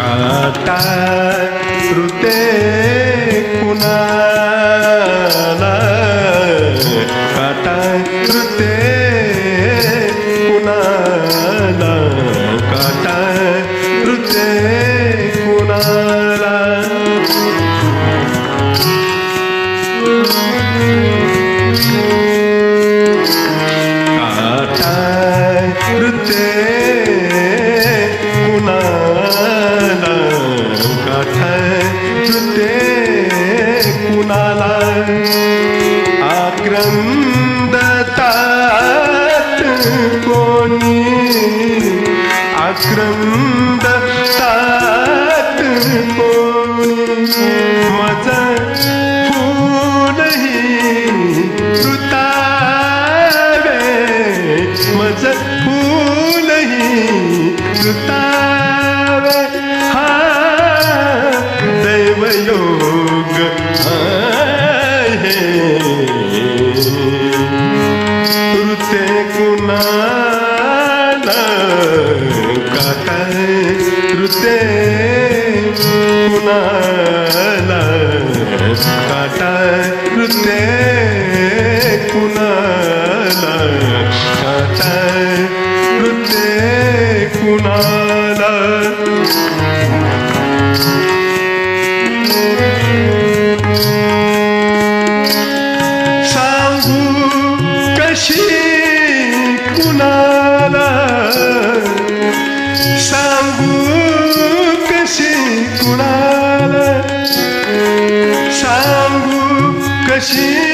काटा ऋते कुणाला? काटा ऋते कुणाला? काटा ऋते कुणाला? काटा ऋते கிரந்த தாத்து போனே काटा ऋते कुणाला काटा ऋते कुणाला सांगू कशी कुणाला? सांगू 心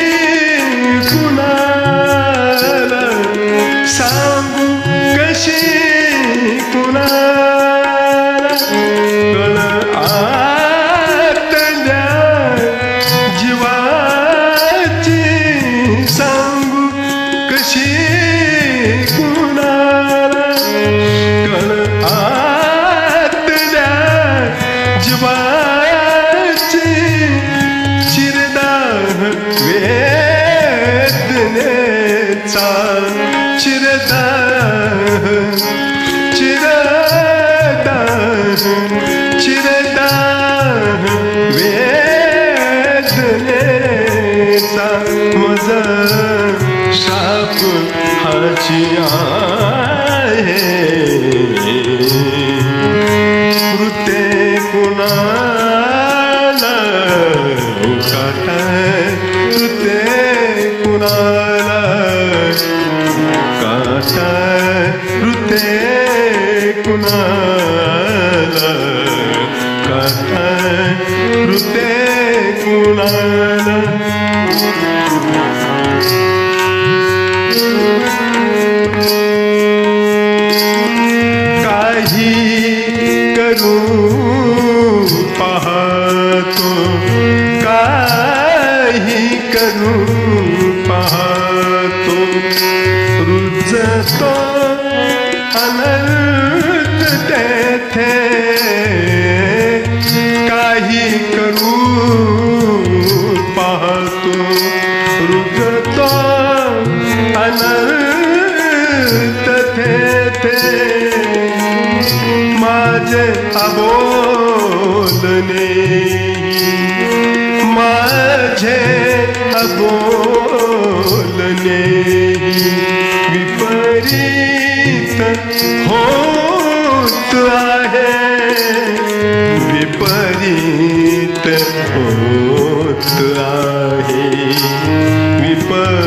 चिरता चिरदाह चिरदाह वेदनेचा मज साप हाची आहे. मृते पाहतो काही करू पाहतो। रुजतो अनंत तेथे माझे अबोलने। माझे अबोलने। विपरीत होत आहे। विपरीत होत आहे। विपरीत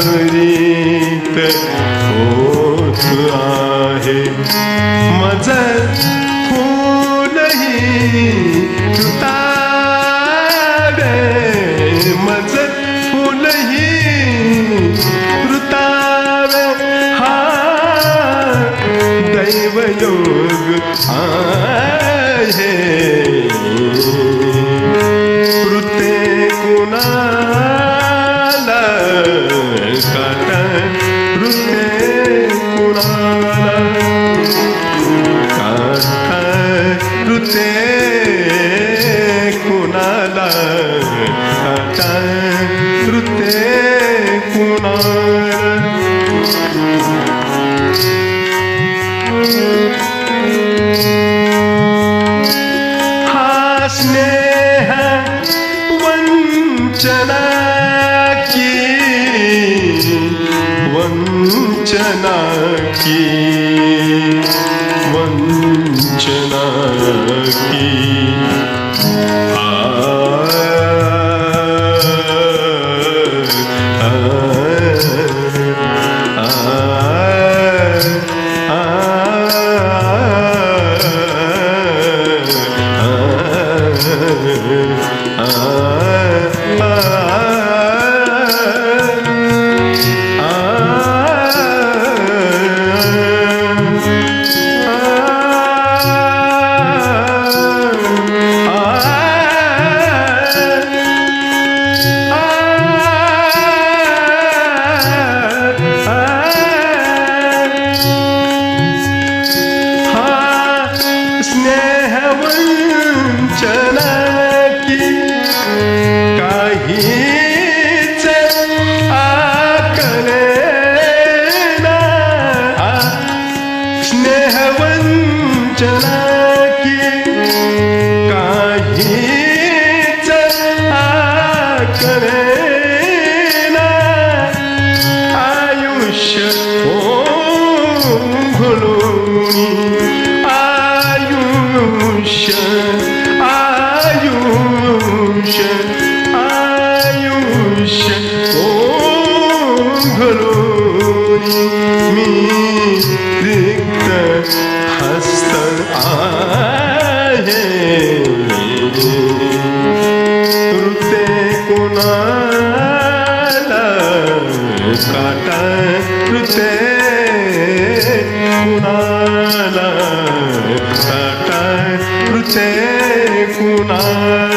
tonight. मुझे हवन चला के कहीं चला करे आयुष ओ भुलूनी। Tonight